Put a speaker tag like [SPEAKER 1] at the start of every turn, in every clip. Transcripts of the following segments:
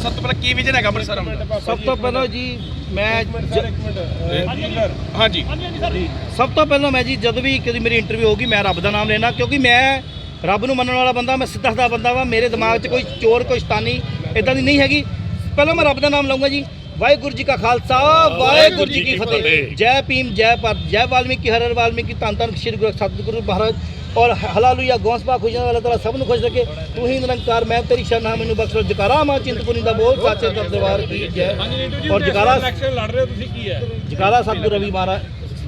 [SPEAKER 1] ਸਭ ਤੋਂ ਪਹਿਲਾਂ ਕੀ ਵਿਜਨ ਹੈਗਾ ਅੰਮ੍ਰਿਤਸਰ ਆਉਣ ਦਾ
[SPEAKER 2] ਸਭ ਤੋਂ ਪਹਿਲਾਂ ਜੀ ਮੈਂ ਜ-
[SPEAKER 1] ਹਾਂਜੀ।
[SPEAKER 2] ਸਭ ਤੋਂ ਪਹਿਲਾਂ ਮੈਂ ਜੀ ਜਦੋਂ ਵੀ ਕਦੀ ਮੇਰੀ ਇੰਟਰਵਿਊ ਹੋਊਗੀ ਮੈਂ ਰੱਬ ਦਾ ਨਾਮ ਲੈਣਾ ਕਿਉਂਕਿ ਮੈਂ ਰੱਬ ਨੂੰ ਮੰਨਣ ਵਾਲਾ ਬੰਦਾ ਮੈਂ ਸਿੱਧਾ ਸਾਦਾ ਬੰਦਾ ਵਾ ਮੇਰੇ ਦਿਮਾਗ 'ਚ ਕੋਈ ਚੋਰ ਕੋਈ ਸ਼ਤਾਨੀ ਇਦਾਂ ਦੀ ਨਹੀਂ ਹੈਗੀ। ਪਹਿਲਾਂ ਮੈਂ ਰੱਬ ਦਾ ਨਾਮ ਲਵਾਂਗਾ ਜੀ। ਵਾਹਿਗੁਰੂ ਜੀ ਕਾ ਖਾਲਸਾ ਵਾਹਿਗੁਰੂ ਜੀ ਕੀ ਫਤਿਹ। ਜੈ ਭੀਮ ਜੈ ਭਾਰਤ ਜੈ ਵਾਲਮੀਕੀ ਹਰ ਹਰ ਵਾਲਮੀਕੀ ਧੰਨ ਧੰਨ ਸ਼੍ਰੀ ਗੁਰੂ ਸਤਿਗੁਰੂ ਮਹਾਰਾਜ। ਔਰ ਹਲਾਲੂਆ ਗੌਸਪਾ ਖੁਸ਼ੀਆਂ ਵਾਲਾ ਤਾਲਾ ਸਭ ਨੂੰ ਖੁਸ਼ ਰੱਖੇ। ਤੂੰ ਹੀ ਨਿਰੰਕਾਰ ਮੈਂ ਤੇਰੀ ਸ਼ਰਨ ਹਾਂ ਮੈਨੂੰ ਬਖਸ਼ੋ। ਜਕਾਰਾ ਮਾਂ ਚਿੰਤਪੁਰਨੀ ਦਾ ਬੋਲ ਸਾਚੇ ਦਰਬਾਰ ਕੀ ਜੈ। ਔਰ ਜਕਾਰਾ
[SPEAKER 3] ਇਲੈਕਸ਼ਨ ਲੜ ਰਹੇ ਹੋ ਤੁਸੀਂ ਕੀ ਹੈ?
[SPEAKER 2] ਜਕਾਰਾ ਸਤਿਗੁਰੂ ਰਵੀ ਮਹਾਰਾਜ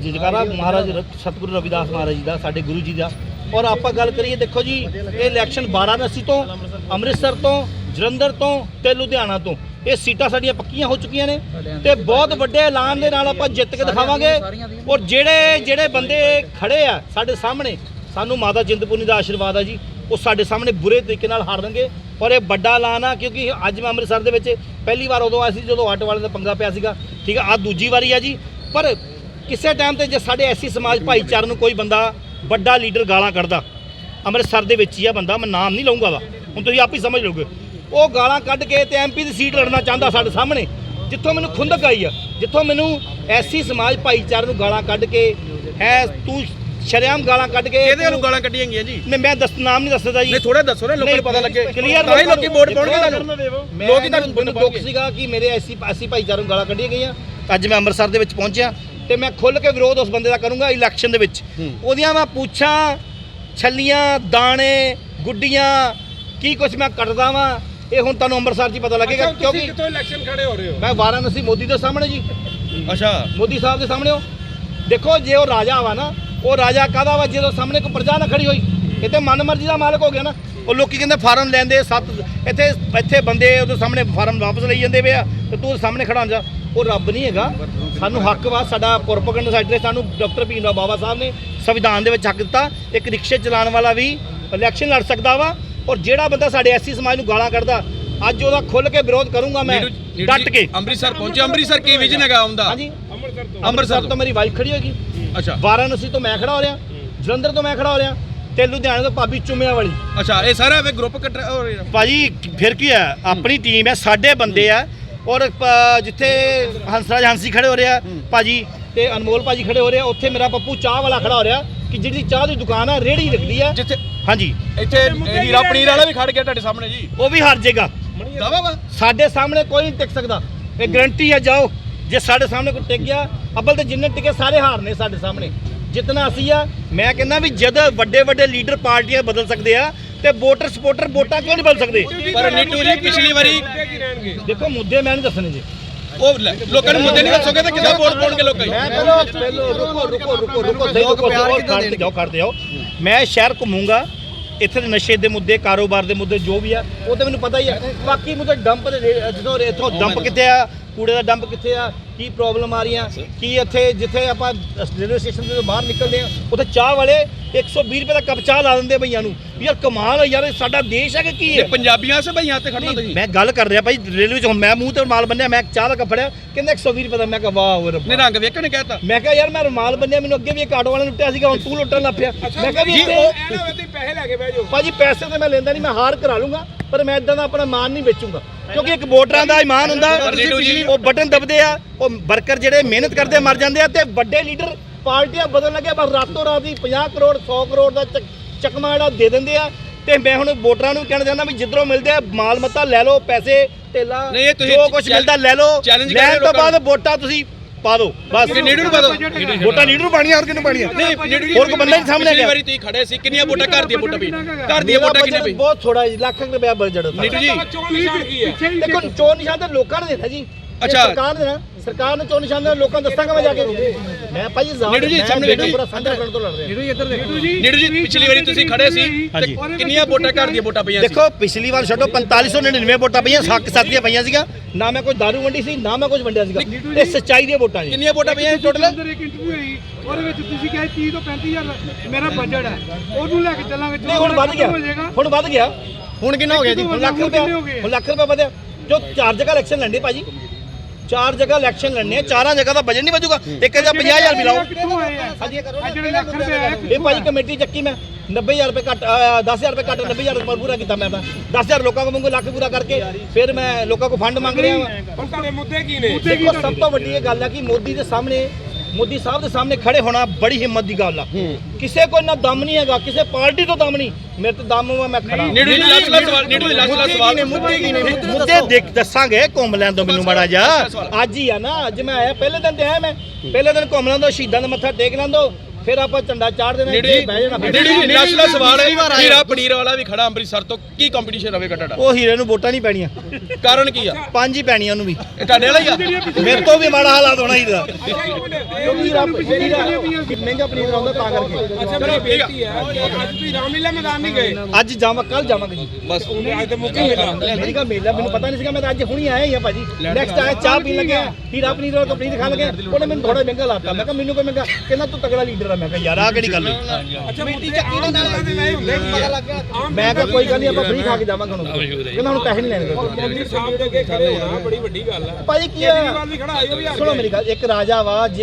[SPEAKER 2] ਜੀ, ਜਕਾਰਾ ਮਹਾਰਾਜ ਸਤਿਗੁਰੂ ਰਵਿਦਾਸ ਮਹਾਰਾਜ ਜੀ ਦਾ ਸਾਡੇ ਗੁਰੂ ਜੀ ਦਾ। ਔਰ ਆਪਾਂ ਗੱਲ ਕਰੀਏ ਦੇਖੋ ਜੀ ਇਹ ਇਲੈਕਸ਼ਨ ਵਾਰਾਣਸੀ ਤੋਂ ਅੰਮ੍ਰਿਤਸਰ ਤੋਂ ਜਲੰਧਰ ਤੋਂ ਤੇ ਲੁਧਿਆਣਾ ਤੋਂ। ਇਹ ਸੀਟਾਂ ਸਾਡੀਆਂ ਪੱਕੀਆਂ ਹੋ ਚੁੱਕੀਆਂ ਨੇ ਤੇ ਬਹੁਤ ਵੱਡੇ ਐਲਾਨ ਦੇ ਨਾਲ ਆਪਾਂ ਜਿੱਤ ਕੇ ਦਿਖਾਵਾਂਗੇ। ਔਰ ਜਿਹੜੇ ਜਿਹੜੇ ਬੰਦੇ ਖੜੇ ਆ ਸਾਡੇ ਸਾਹਮਣੇ ਸਾਨੂੰ ਮਾਤਾ ਚਿੰਤਪੁਰਨੀ ਦਾ ਆਸ਼ੀਰਵਾਦ ਆ ਜੀ। ਉਹ ਸਾਡੇ ਸਾਹਮਣੇ ਬੁਰੇ ਤਰੀਕੇ ਨਾਲ ਹਾਰਨਗੇ ਔਰ ਇਹ ਵੱਡਾ ਐਲਾਨ ਆ, ਕਿਉਂਕਿ ਅੱਜ ਮੈਂ ਅੰਮ੍ਰਿਤਸਰ ਦੇ ਵਿੱਚ ਪਹਿਲੀ ਵਾਰ ਉਦੋਂ ਆਇਆ ਸੀ, ਜਦੋਂ ਆਟੋ ਵਾਲੇ ਦਾ ਪੰਗਾ ਪਿਆ ਸੀਗਾ। ਠੀਕ ਆ ਆ ਦੂਜੀ ਵਾਰੀ ਆ ਜੀ। ਪਰ ਕਿਸੇ ਟਾਈਮ ਤੇ ਜੇ ਸਾਡੇ ਐਸੀ ਸਮਾਜ ਭਾਈਚਾਰੇ ਨੂੰ ਕੋਈ ਬੰਦਾ ਵੱਡਾ ਲੀਡਰ ਗਾਲਾਂ ਕੱਢਦਾ, ਅੰਮ੍ਰਿਤਸਰ ਦੇ ਵਿੱਚ ਹੀ ਆ ਬੰਦਾ, ਮੈਂ ਨਾਮ ਨਹੀਂ ਲਊਂਗਾ ਵਾ। ਹੁਣ ਤੁਸੀਂ ਆਪ ਹੀ ਸਮਝ ਲਓਗੇ। ਉਹ ਗਾਲਾਂ ਕੱਢ ਕੇ ਤੇ ਐਮਪੀ ਦੀ ਸੀਟ ਲੜਨਾ ਚਾਹੁੰਦਾ ਸਾਡੇ ਸਾਹਮਣੇ, ਜਿੱਥੋਂ ਮੈਨੂੰ ਖੁੰਦਕ ਆਈ ਆ, ਜਿੱਥੋਂ ਮੈਨੂੰ ਐਸੀ ਸਮਾਜ ਭਾਈਚਾਰੇ ਨੂੰ ਗਾਲਾਂ ਕੱਢ ਕੇ, ਹੈ ਤੂੰ ਸ਼ਰੇਆਮ ਗਾਲਾਂ ਕੱਢ ਕੇ
[SPEAKER 1] ਕਿਹਦੇ ਨੂੰ ਗਾਲਾਂ ਕੱਢੀਆਂ ਗਈਆਂ ਜੀ?
[SPEAKER 2] ਨਹੀਂ ਮੈਂ ਦੱਸ ਨਾਮ ਨਹੀਂ ਦੱਸਦਾ ਜੀ।
[SPEAKER 1] ਨਹੀਂ ਥੋੜਾ ਦੱਸੋ ਨਾ ਲੋਕਾਂ ਨੂੰ ਪਤਾ ਲੱਗੇ। ਤਾਂ ਹੀ ਲੋਕੀ ਵੋਟ ਪਾਉਣਗੇ ਤੁਹਾਨੂੰ।
[SPEAKER 2] ਮੈਂ
[SPEAKER 1] ਲੋਕ
[SPEAKER 2] ਤੁਹਾਨੂੰ ਦੁੱਖ ਸੀਗਾ ਕਿ ਮੇਰੇ ਐਸੀ ਐਸੀ ਭਾਈਚਾਰੇ ਨੂੰ ਗਾਲਾਂ ਕੱਢੀਆਂ ਗਈਆਂ। ਅੱਜ ਮੈਂ ਅੰਮ੍ਰਿਤਸਰ ਦੇ ਵਿੱਚ ਪਹੁੰਚਿਆ ਤੇ ਮੈਂ ਖੁੱਲ ਕੇ ਵਿਰੋਧ ਉਸ ਬੰਦੇ ਦਾ ਕਰੂੰਗਾ ਇਲੈਕਸ਼ਨ ਦੇ ਵਿੱਚ। ਉਹਦੀਆਂ ਮੈਂ ਪੁੱਛਾਂ ਛੱਲੀਆਂ ਦਾਣੇ ਗੁੱਡੀਆਂ ਕੀ ਕੁਛ ਮੈਂ ਕੱਟਦਾ ਵਾਂ ਇਹ ਹੁਣ ਤੁਹਾਨੂੰ ਅੰਮ੍ਰਿਤਸਰ 'ਚ ਪਤਾ ਲੱਗੇਗਾ ਕਿਉਂਕਿ
[SPEAKER 3] ਕਿੱਥੋਂ ਇਲੈਕਸ਼ਨ ਖੜੇ ਹੋ ਰਹੇ ਹੋ?
[SPEAKER 2] ਮੈਂ ਵਾਰਾਣਸੀ ਮੋਦੀ ਦੇ ਸਾਹਮਣੇ ਜੀ।
[SPEAKER 1] ਅੱਛਾ।
[SPEAKER 2] ਮੋਦੀ ਸਾਹਿਬ ਦੇ ਸਾਹਮਣੇ ਹੋ। ਦੇਖੋ ਜੇ ਉਹ ਰਾਜਾ ਵਾ ਨਾ ਉਹ ਰਾਜਾ ਕਾਦਾ ਵਾ? ਜਦੋਂ ਸਾਹਮਣੇ ਕੋਈ ਪ੍ਰਜਾ ਨਾ ਖੜੀ ਹੋਈ ਇਹ ਤੇ ਮਨਮਰਜ਼ੀ ਦਾ ਮਾਲਕ ਹੋ ਗਿਆ ਨਾ। ਉਹ ਲੋਕੀ ਕਹਿੰਦੇ ਫਾਰਮ ਲੈਂਦੇ ਸੱਤ ਇੱਥੇ ਇੱਥੇ ਬੰਦੇ ਉਹਦੇ ਸਾਹਮਣੇ ਫਾਰਮ ਵਾਪਸ ਲਈ ਜਾਂਦੇ ਪਏ ਆ ਤੇ ਤੂੰ ਸਾਹਮਣੇ ਖੜਾ ਜਾ। ਉਹ ਰੱਬ ਨਹੀਂ ਹੈਗਾ। ਸਾਨੂੰ ਹੱਕ ਵਾ ਸਾਡਾ ਪ੍ਰੋਪਗੈਂਡਾ ਸਾਈਡ ਤੇ ਸਾਨੂੰ ਡਾਕਟਰ ਭੀਮ ਰਾਓ ਬਾਬਾ ਸਾਹਿਬ ਨੇ ਸੰਵਿਧਾਨ ਦੇ ਵਿੱਚ ਹੱਕ ਦਿੱਤਾ। ਇੱਕ ਰਿਕਸ਼ੇ ਚਲਾਉਣ ਵਾਲਾ ਵੀ ਇਲੈਕਸ਼ਨ ਲੜ ਸਕਦਾ ਵਾ ਔਰ ਜਿਹੜਾ ਬੰਦਾ ਸਾਡੇ ਐਸੀ ਸਮਾਜ ਨੂੰ ਗਾਲਾਂ ਕੱਢਦਾ ਅੱਜ ਉਹਦਾ ਖੁੱਲ ਕੇ ਵਿਰੋਧ ਕਰੂੰਗਾ ਮੈਂ ਡਟ ਕੇ।
[SPEAKER 1] ਅੰਮ੍ਰਿਤਸਰ ਪਹੁੰਚੇ। ਅੰਮ੍ਰਿਤਸਰ ਕੀ ਵਿਜਨ ਹੈਗਾ ਆਉਂਦਾ
[SPEAKER 2] ਹਾਂਜੀ।
[SPEAKER 3] ਅੰਮ੍ਰਿਤਸਰ ਤੋਂ।
[SPEAKER 2] ਅੰਮ੍ਰਿਤਸਰ ਤੋਂ ਮੇਰੀ ਵਾਈਫ ਖੜੀ ਹੋਗੀ
[SPEAKER 1] ਅੱਛਾ।
[SPEAKER 2] ਵਾਰਾਣਸੀ ਤੋਂ ਮੈਂ ਖੜਾ ਹੋ ਰਿਹਾ ਜਲੰਧਰ ਤੋਂ ਮੈਂ ਖੜਾ ਹੋ ਰਿਹਾ ਤੇ ਲੁਧਿਆਣੇ ਤੋਂ ਭਾਬੀ ਚੁੰਮਿਆਂ ਵਾਲੀ।
[SPEAKER 1] ਅੱਛਾ ਇਹ ਸਾਰਾ ਵੇ ਗਰੁੱਪ ਕੱਟ ਹੋ ਰਿਹਾ।
[SPEAKER 2] ਭਾਜੀ ਫਿਰ ਕੀ ਹੈ? ਆਪਣੀ ਟੀਮ ਹੈ ਸਾਡੇ ਬੰਦੇ ਆ। ਔਰ ਪ- ਜਿੱਥੇ ਹੰਸਰਾਜ ਹੰਸੀ ਖੜੇ ਹੋ ਰਿਹਾ ਭਾਜੀ ਤੇ ਅਨਮੋਲ ਭਾਜੀ ਖੜੇ ਹੋ ਰਿਹਾ ਉੱਥੇ ਮੇਰਾ ਪੱਪੂ ਚਾਹ ਵਾਲਾ ਖੜਾ ਹੋ ਰਿਹਾ ਕਿ ਜਿਹੜੀ ਚਾਹ ਦੀ ਦੁਕਾਨ ਆ ਰੇੜੀ ਰੱਖਦੀ ਆ।
[SPEAKER 1] ਜਿੱਥੇ
[SPEAKER 2] ਹਾਂਜੀ।
[SPEAKER 1] ਇੱਥੇ ਹੀਰਾ ਪਨੀਰ ਵਾਲਾ ਵੀ ਖੜ ਗਿਆ ਤੁਹਾਡੇ ਸਾਹਮਣੇ ਜੀ।
[SPEAKER 2] ਉਹ ਵੀ ਹਾਰ ਜਾਏਗਾ
[SPEAKER 1] ਦਾਵਾ ਵਾ।
[SPEAKER 2] ਸਾਡੇ ਸਾਹਮਣੇ ਕੋਈ ਨਹੀਂ ਟਿਕ ਸਕਦਾ। ਇਹ ਗਰੰਟੀ ਆ ਜਾਓ। ਜੇ ਸਾਡੇ ਸਾਹਮਣੇ ਕੋਈ ਟਿਕ ਗਿਆ ਅੱਬਲ ਤੇ ਜਿੰਨੇ ਟਿਕੇ ਸਾਰੇ ਹਾਰਨੇ ਸਾਡੇ ਸਾਹਮਣੇ। ਜਿਤਨਾ ਅਸੀਂ ਆ ਮੈਂ ਕਹਿੰਦਾ ਵੀ ਜਦ ਵੱਡੇ ਵੱਡੇ ਲੀਡਰ ਪਾਰਟੀਆਂ ਬਦਲ ਸਕਦੇ ਆ ਤੇ ਵੋਟਰ ਸਪੋਰਟਰ ਵੋਟਾਂ ਕਿਉਂ ਨਹੀਂ ਬਦਲ ਸਕਦੇ?
[SPEAKER 1] ਪਰ ਨੀਟੂ ਜੀ ਪਿਛਲੀ ਵਾਰੀ
[SPEAKER 2] ਦੇਖੋ ਮੁੱਦੇ ਮੈਂ ਨਹੀਂ ਦੱਸਣੇ ਜੀ।
[SPEAKER 1] ਉਹ ਲੋਕਾਂ ਨੂੰ ਮੁੱਦੇ ਨਹੀਂ ਦੱਸੋਗੇ ਤਾਂ ਕਿੱਦਾਂ ਵੋਟ ਪਾਉਣਗੇ ਲੋਕਾਂ?
[SPEAKER 2] ਮੈਂ ਪਹਿਲਾਂ ਪਹਿਲਾਂ ਰੁਕੋ ਰੁਕੋ ਰੁਕੋ ਰੁਕੋ ਸਹੀ ਰੁਕੋ ਖੜਦੇ ਜਾਓ ਖੜਦੇ ਜਾਓ। ਮੈਂ ਸ਼ਹਿਰ ਘੁੰਮੂੰਗਾ ਇੱਥੇ ਦੇ ਨਸ਼ੇ ਦੇ ਮੁੱਦੇ ਕਾਰੋਬਾਰ ਦੇ ਮੁੱਦੇ ਜੋ ਵੀ ਆ ਉਹ ਤਾਂ ਮੈਨੂੰ ਪਤਾ ਹੀ ਆ। ਬਾਕੀ ਮੁੱਦੇ ਡੰਪ ਦੇ ਜਦੋਂ ਇੱਥੋਂ ਡੰਪ ਕਿੱਥੇ ਆ ਕੂੜੇ ਦਾ ਡੰਪ ਕਿੱਥੇ ਆ? ਕੀ ਪ੍ਰੋਬਲਮ ਆ ਰਹੀਆਂ? ਕੀ ਇੱਥੇ ਜਿੱਥੇ ਆਪਾਂ ਰੇਲਵੇ ਸਟੇਸ਼ਨ ਤੋਂ ਬਾਹਰ ਨਿਕਲਦੇ ਆ ਉੱਥੇ ਚਾਹ ਵਾਲੇ 120 ਰੁਪਏ ਦਾ ਕੱਪ ਚਾਹ ਲਾ ਦਿੰਦੇ ਭਈਆਂ ਨੂੰ। ਯਾਰ ਕਮਾਲ ਆ ਯਾਰ ਇਹ ਸਾਡਾ ਦੇਸ਼ ਹੈ ਕਿ ਕੀ
[SPEAKER 1] ਇਹ
[SPEAKER 2] ਹੈ
[SPEAKER 1] ਪੰਜਾਬੀਆਂ ਸੇ ਭਈਆਂ ਤੇ ਖੜਨਾ ਤੁਸੀਂ।
[SPEAKER 2] ਮੈਂ ਗੱਲ ਕਰ ਰਿਹਾ ਭਾਈ ਰੇਲਵੇ 'ਚ ਮੈਂ ਮੂੰਹ ਤੇ ਰੁਮਾਲ ਬੰਨਿਆ ਮੈਂ ਚਾਹ ਦਾ ਕੱਪ ਫੜਿਆ ਕਹਿੰਦਾ 120 ਰੁਪਏ ਦਾ। ਮੈਂ ਕਿਹਾ ਵਾਹ ਓਏ ਰੱਬਾ।
[SPEAKER 1] ਨੇ ਰੰਗ ਵੇਖਣ ਕਹਿਤਾ।
[SPEAKER 2] ਮੈਂ ਕਿਹਾ ਯਾਰ ਮੈਂ ਰੁਮਾਲ ਬੰਨਿਆ ਮੈਨੂੰ ਅੱਗੇ ਵੀ ਇੱਕ ਆਟੋ ਵਾਲੇ ਨੇ ਲੁੱਟਿਆ ਸੀਗਾ ਹੁਣ ਤੂੰ ਲੁੱਟਣ ਲੱਗ ਪਿਆ। ਮੈਂ ਕਿਹਾ ਵੀ
[SPEAKER 1] ਜੀ,
[SPEAKER 2] ਇੱਥੇ
[SPEAKER 1] ਉਹ-
[SPEAKER 3] ਐ ਨਾ ਹੋਵੇ ਤੁਸੀਂ ਪੈਸੇ ਲੈ ਕੇ ਬਹਿ ਜਾਓ।
[SPEAKER 2] ਭਾਜੀ ਪੈਸੇ ਤੇ ਮੈਂ ਲੈਂਦਾ ਨਹੀਂ ਮੈਂ ਹਾਰ ਕਰਾ ਲੂੰਗਾ। ਪਰ ਮੈਂ ਇਦਾਂ ਦਾ ਆਪਣਾ ਮਾਨ ਨਹੀਂ ਵੇਚੂੰਗਾ। ਕਿਉਂਕਿ ਇੱਕ ਵੋਟਰਾਂ ਦਾ ਇਮਾਨ ਹੁੰਦਾ ਉਹ ਬਟਨ ਦਬਦੇ ਆ ਉਹ ਵਰਕਰ ਜਿਹੜੇ ਮਿਹਨਤ ਕਰਦੇ ਮਰ ਜਾਂਦੇ ਆ ਤੇ ਵੱਡੇ ਲੀਡਰ ਪਾਰਟੀਆਂ ਬਦਲਣ ਲੱਗੇ ਬਸ ਰਾਤੋਂ ਰਾਤ ਹੀ 50 ਕਰੋੜ 100 ਕਰੋੜ ਦਾ ਚੱਕ- ਚਕਮਾ ਜਿਹੜਾ ਦੇ ਦਿੰਦੇ ਆ। ਤੇ ਮੈਂ ਹੁਣ ਵੋਟਰਾਂ ਨੂੰ ਕਹਿਣਾ ਚਾਹੁੰਦਾ ਵੀ ਜਿੱਧਰੋਂ ਮਿਲਦੇ ਆ ਮਾਲ ਮੱਤਾ ਲੈ ਲਓ ਪੈਸੇ ਤੇਲਾ ਜੋ ਕੁਝ ਮਿਲਦਾ ਲੈ ਲਓ। ਲੈਣ ਤੋਂ ਬਾਅਦ ਵੋਟਾਂ ਤੁਸੀਂ ਪਾ ਦਿਓ ਬਸ।
[SPEAKER 1] ਕਿ ਨੀਡੂ ਨੂੰ ਪਾ ਦਿਓ
[SPEAKER 2] ਵੋਟਾਂ ਲੀਡਰ ਨੂੰ ਪਾਣੀਆਂ ਹੋਰ ਕਿਹਨੂੰ ਪਾਣੀਆਂ
[SPEAKER 1] ਨਹੀਂ ਨੀਡੂ
[SPEAKER 2] ਹੋਰ ਕੋਈ ਬੰਦਾ ਨਹੀਂ ਸਾਹਮਣੇ
[SPEAKER 1] ਪਿਛਲੀ
[SPEAKER 2] ਗਿਆ
[SPEAKER 1] ਵਾਰੀ ਤੁਸੀਂ ਖੜੇ ਸੀ ਕਿੰਨੀਆਂ ਵੋਟਾਂ ਘਰ ਦੀਆਂ ਵੋਟਾਂ ਪਈ ਘਰ ਦੀਆਂ ਵੋਟਾਂ
[SPEAKER 2] ਬਜਟ
[SPEAKER 1] ਪਈ
[SPEAKER 2] ਬਹੁਤ ਥੋੜਾ ਜੀ ਲੱਖ ਰੁਪਏ ਬਜਟ ਦਾ
[SPEAKER 1] ਨੀਟੂ ਜੀ।
[SPEAKER 3] ਚੋਣ ਨਿਸ਼ਾਨ ਕੀ ਹੈ
[SPEAKER 2] ਦੇਖੋ। ਚੋਣ ਨਿਸ਼ਾਨ ਤਾਂ ਲੋਕਾਂ ਨੇ ਦੇਣਾ ਜੀ।
[SPEAKER 1] ਅੱਛਾ।
[SPEAKER 2] ਸਰਕਾਰ ਨੇ ਦੇਣਾ ਸਰਕਾਰ ਨੇ ਚੋਣ ਨਿਸ਼ਾਨ ਲੋਕਾਂ ਨੂੰ ਦੱਸਾਂਗਾ ਮੈਂ ਜਾ ਕੇ। ਮੈਂ ਭਾਈ
[SPEAKER 1] ਨੀਟੂ ਜੀ, ਸਾਹਮਣੇ ਵੇਖੀ।
[SPEAKER 2] ਪੂਰਾ ਸਾਂਝਾ ਕਰਨ ਤੋਂ ਲੜ ਰਿਹਾ।
[SPEAKER 1] ਨੀਡੂ ਜੀ ਪਿਛਲੀ ਵਾਰੀ ਤੁਸੀਂ ਖੜੇ ਸੀ। ਤੇ। ਕਿੰਨੀਆਂ ਵੋਟਾਂ ਘਰ ਦੀਆਂ ਵੋਟਾਂ ਪਈਆਂ ਸੀ?
[SPEAKER 2] ਦੇਖੋ ਪਿਛਲੀ ਵਾਰ ਛੱਡੋ 4599 ਵੋਟਾਂ ਪਈਆਂ ਹੱਕ ਸਾਥੀਆਂ ਪਈਆਂ ਸੀਗਾ ਨਾ ਮੈਂ ਕੋਈ ਦਾਰੂ ਵੰਡੀ ਸੀ ਨਾ ਮੈਂ ਕੁਝ ਵੰਡਿਆ ਸੀਗਾ। ਇਹ ਸੱਚਾਈ ਦੀਆਂ ਵੋਟਾਂ ਜੀ।
[SPEAKER 1] ਕਿੰਨੀਆਂ ਵੋਟਾਂ ਪਈਆਂ ਟੋਟਲ
[SPEAKER 4] ਅੰਦਰ ਇੱਕ ਇੰਟਰਵਿਊ ਹੋਈ ਉਹਦੇ ਵਿੱਚ ਤੁਸੀਂ ਕਹੇ 30 ਤੋਂ 35000 ਮੇਰਾ ਬਜਟ ਹੈ। ਉਹਨੂੰ ਲੈ ਕੇ ਚੱਲਾਂਗੇ
[SPEAKER 2] ਨਹੀਂ ਹੁਣ ਵੱਧ ਗਿਆ। ਹੁਣ ਵੱਧ ਗਿਆ। ਹੁਣ ਕਿੰਨਾ ਹੋ ਗਿਆ ਜੀ? ਹੁਣ ਲੱਖ ਰੁਪਏ
[SPEAKER 4] ਕਿੰਨੇ ਹੋ ਗਏ?
[SPEAKER 2] ਹੁਣ ਲੱਖ ਰੁਪਏ ਵਧਿਆ। ਜੋ ਚਾਰ ਜਗ੍ਹਾ ਇਲੈਕਸ਼ਨ ਲੰਡੇ ਭਾਜੀ। ਚਾਰ ਜਗ੍ਹਾ ਇਲੈਕਸ਼ਨ ਲੜਨੇ ਆ ਚਾਰਾਂ ਜਗ੍ਹਾ ਦਾ ਬਜਟ ਨਹੀਂ ਵਜੂਗਾ ਇੱਕ ਜਗ੍ਹਾ 50000 ਮਿਲਾਓ
[SPEAKER 4] ਕਿੱਥੋਂ ਆਏ ਆ
[SPEAKER 2] ਹਾਂਜੀ
[SPEAKER 4] ਆ ਜਿਹੜੇ ਲੱਖ ਰੁਪਏ ਆਏ
[SPEAKER 2] ਇਹ ਭਾਜੀ ਕਮੇਟੀ ਚੱਕੀ ਮੈਂ। 90000 ਰੁਪਏ ਘੱਟ ਅਹ 10000 ਰੁਪਏ ਘੱਟ 90000 ਰੁਪਏ ਪੂਰਾ ਕੀਤਾ ਮੈਂ ਤਾਂ। 10000 ਲੋਕਾਂ ਕੋਲ ਮੰਗੋ ਲੱਖ ਪੂਰਾ ਕਰਕੇ ਫਿਰ ਮੈਂ ਲੋਕਾਂ ਕੋਲ ਫੰਡ ਮੰਗ ਰਿਹਾ ਵਾਂ।
[SPEAKER 3] ਹੁਣ ਤੁਹਾਡੇ ਮੁੱਦੇ ਕੀ ਨੇ?
[SPEAKER 2] ਸਭ ਤੋਂ ਵੱਡੀ ਇਹ ਗੱਲ ਹੈ ਕਿ ਮੋਦੀ ਦੇ ਸਾਹਮਣੇ ਮੋਦੀ ਸਾਹਿਬ ਦੇ ਸਾਹਮਣੇ ਖੜੇ ਹੋਣਾ ਬੜੀ ਹਿੰਮਤ ਦੀ ਗੱਲ ਆ। ਕਿਸੇ ਕੋਲ ਨਾ ਦਮ ਨਹੀਂ ਹੈਗਾ ਕਿਸੇ ਪਾਰਟੀ ਤੋਂ ਦਮ ਨਹੀਂ। ਮੇਰੇ ਤੇ ਦਮ ਵਾ ਮੈਂ ਖੜਾ
[SPEAKER 1] ਨੀਡੂ ਦੀ ਲਾਸਟ ਲਾਸਟ ਸਵਾਲ ਨੀਡੂ ਦੀ ਲਾਸਟ ਲਾਸਟ ਸਵਾਲ
[SPEAKER 2] ਮੁੱਦੇ ਕੀ ਨੇ ਮੁੱਦੇ ਦੇਖ ਦੱਸਾਂਗੇ ਘੁੰਮ ਲੈਣ ਦੋ ਮੈਨੂੰ ਮਾੜਾ ਜਾ ਅੱਜ ਹੀ ਆ ਨਾ ਅੱਜ ਮੈਂ ਆਇਆ ਪਹਿਲੇ ਦਿਨ ਤੇ ਆਇਆ ਮੈਂ। ਪਹਿਲੇ ਦਿਨ ਘੁੰਮ ਲੈਣ ਦੋ ਸ਼ਹੀਦਾਂ ਦਾ ਮੱਥਾ ਟੇਕ ਲੈਣ ਦੋ। ਫਿਰ ਆਪਾਂ ਝੰਡਾ ਚਾੜ ਦੇਣਾ ਬਹਿ ਜਾਣਾ ਫਿਰ।
[SPEAKER 1] ਦੀ ਲਾਸਟ ਲਾਸਟ ਸਵਾਲ ਹੈ ਹੀਰਾ ਪਨੀਰ ਵਾਲਾ ਵੀ ਖੜਾ ਅੰਮ੍ਰਿਤਸਰ ਤੋਂ। ਕੀ ਕੰਪੀਟੀਸ਼ਨ ਰਹੇਗਾ ਤੁਹਾਡਾ
[SPEAKER 2] ਉਹ ਹੀਰੇ ਨੂੰ ਵੋਟਾਂ ਨਹੀਂ ਪੈਣੀਆਂ।
[SPEAKER 1] ਕਾਰਨ ਕੀ ਆ?
[SPEAKER 2] ਪੰਜ ਹੀ ਪੈਣੀਆਂ ਉਹਨੂੰ ਵੀ।
[SPEAKER 1] ਇਹ ਤੁਹਾਡੇ ਵਾਲਾ ਹੀ ਆ?
[SPEAKER 2] ਮੇਰੇ ਤੋਂ ਵੀ ਮਾੜਾ ਹਾਲਾਤ ਹੋਣਾ
[SPEAKER 3] ਇੱਕ ਮਿੰਟ।
[SPEAKER 2] ਕਿਉਂਕਿ ਹੀਰਾ ਮਹਿੰਗਾ ਪਨੀਰ ਆਉਂਦਾ ਤਾਂ ਕਰਕੇ।
[SPEAKER 3] ਅੱਛਾ ਮੇਰੀ ਬੇਨਤੀ ਹੈ ਕਿ ਅੱਜ ਤੁਸੀਂ ਰਾਮਲੀਲਾ ਮੈਦਾਨ ਨਹੀਂ ਗਏ?
[SPEAKER 2] ਅੱਜ ਜਾਵਾਂ ਕੱਲ ਜਾਵਾਂਗੇ ਜੀ।
[SPEAKER 1] ਬਸ।
[SPEAKER 3] ਉਹਨੇ ਅੱਜ ਤੇ ਮੁੱਕੇ ਮਿਲਾ
[SPEAKER 2] ਮੇਰੀ ਕਾ ਮੇਲਾ ਮੈਨੂੰ ਪਤਾ ਨਹੀਂ ਸੀਗਾ ਮੈਂ ਤਾਂ ਅੱਜ ਹੁਣੀ ਆਇਆ ਹੀ ਆ ਭਾਜੀ। ਨੈਕਸਟ ਆਇਆ ਚਾਹ ਪੀਣ ਲੱਗਿਆ। ਹੀਰਾ ਪਨੀਰ ਵਾਲਾ ਪਨੀਰ ਖਾ ਲਗੇ। ਉਹਨੇ ਮੈਨੂੰ ਥੋੜਾ ਮਹਿੰਗਾ ਲਾਤਾ। ਮੈਂ ਕਿਹਾ ਮੈਨੂੰ ਕੋਈ ਮਹਿੰਗਾ ਕਹਿੰਦਾ ਤੂੰ ਤਗੜਾ ਲੀਡਰ ਆ। ਮੈਂ ਕਿਹਾ ਯਾਰ ਆ ਕਿਹੜੀ ਗੱਲ ਹੋਈ?
[SPEAKER 3] ਅੱਛਾ ਆਮ ਲੋਕਾਂ ਦੇ ਨਹੀਂ ਹੁੰਦੇ ਪਤਾ ਲੱਗ ਗਿਆ।
[SPEAKER 2] ਮੈਂ ਕਿਹਾ ਕੋਈ ਗੱਲ ਨਹੀਂ ਆਪਾਂ ਫ੍ਰੀ ਖਾ ਕੇ ਜਾਵਾਂਗੇ ਹੁਣ ਕਹਿੰਦਾ ਹੁਣ ਪੈਸੇ ਨਹੀਂ ਲੈਣੇ
[SPEAKER 3] ਮੋਦੀ ਸਾਹਿਬ ਦੇ ਅੱਗੇ ਖੜੇ ਹੋਣਾ ਬੜੀ ਵੱਡੀ ਗੱਲ ਹੈ।
[SPEAKER 2] ਭਾਜੀ ਕੀ
[SPEAKER 3] ਵੀ
[SPEAKER 2] ਸੁਣੋ ਮੇਰੀ ਗੱਲ ਇੱਕ ਰਾਜਾ ਵਾ